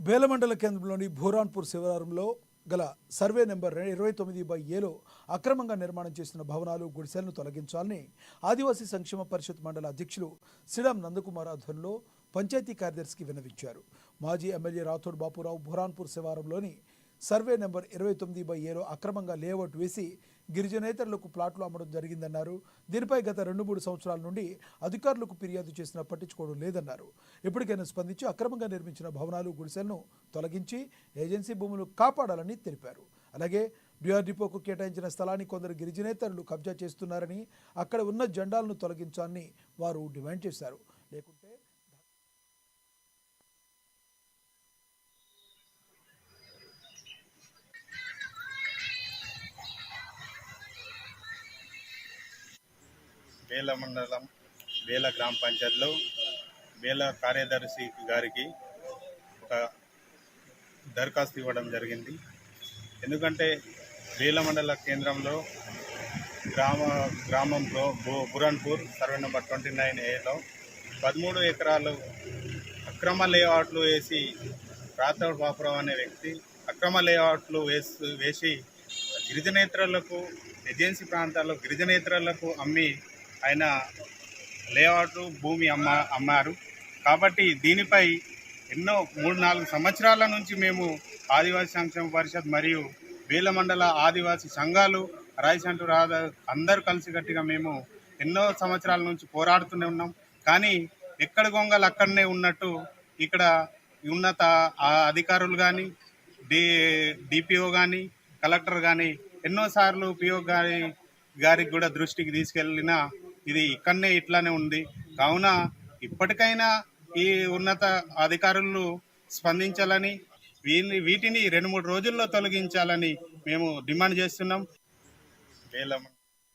బేలమండల కేంద్రంలోని భూరాన్పూర్ శివారంలో గల survey number ఇరవై తొమ్మిది బై ఏలో అక్రమంగా నిర్మాణం చేస్తున్న భవనాలు గుడిసెలను తొలగించాలని ఆదివాసీ సంక్షేమ పరిషత్ మండల అధ్యక్షులు శ్రీరామ్ నందకుమార్ ఆధ్వర్యంలో పంచాయతీ కార్యదర్శికి విన్నవించారు. మాజీ ఎమ్మెల్యే రాథోడ్ బాపురావు భూరాన్పూర్ శివారంలోని సర్వే నెంబర్ ఇరవై తొమ్మిది బై ఏలో అక్రమంగా లేఅవుట్ వేసి గిరిజనేతరులకు ప్లాట్లు అమ్మడం జరిగిందన్నారు. దీనిపై గత రెండు మూడు సంవత్సరాల నుండి అధికారులకు ఫిర్యాదు చేసినా పట్టించుకోవడం లేదన్నారు. ఇప్పటికైనా స్పందించి అక్రమంగా నిర్మించిన భవనాలు గుడిసెలను తొలగించి ఏజెన్సీ భూములు కాపాడాలని తెలిపారు. అలాగే డిఆర్ డిపోకు కేటాయించిన స్థలాన్ని కొందరు గిరిజనేతరులు కబ్జా చేస్తున్నారని అక్కడ ఉన్న జెండాలను తొలగించాలని వారు డిమాండ్ చేశారు. లేకుంటే బేల మండలం బేల గ్రామ పంచాయతీలో బేల కార్యదర్శి గారికి ఒక దరఖాస్తు ఇవ్వడం జరిగింది. ఎందుకంటే బేల మండల కేంద్రంలో గ్రామ గ్రామంలో బు- Buranpur survey number twenty nine ఏలో పదమూడు ఎకరాలు అక్రమ లేఅవుట్లు వేసి రాథోడ్ బాపురావు అనే వ్యక్తి అక్రమ లేఅవుట్లు వేసి వేసి గిరిజనేత్రలకు ఏజెన్సీ ప్రాంతాల్లో గిరిజనేత్రలకు అమ్మి ఆయన లేఅవుట్ భూమి అమ్మ అమ్మారు. కాబట్టి దీనిపై ఎన్నో మూడు నాలుగు సంవత్సరాల నుంచి మేము ఆదివాసీ సంక్షేమ పరిషత్ మరియు వేల మండల ఆదివాసీ సంఘాలు రాయసంటూ రాధ అందరూ కలిసికట్టుగా మేము ఎన్నో సంవత్సరాల నుంచి పోరాడుతూనే ఉన్నాం. కానీ ఎక్కడ గొంగలు అక్కడనే ఉన్నట్టు ఇక్కడ ఉన్నత అధికారులు కానీ డి డిపిఓ కానీ కలెక్టర్ కానీ ఎన్నోసార్లు పిఓ గారి గారికి కూడా దృష్టికి తీసుకెళ్ళినా ఇది ఇక్కడనే ఇట్లానే ఉంది. కావున ఇప్పటికైనా ఈ ఉన్నత అధికారులు స్పందించాలని వీని వీటిని రెండు మూడు రోజుల్లో తొలగించాలని మేము డిమాండ్ చేస్తున్నాం. వేలం.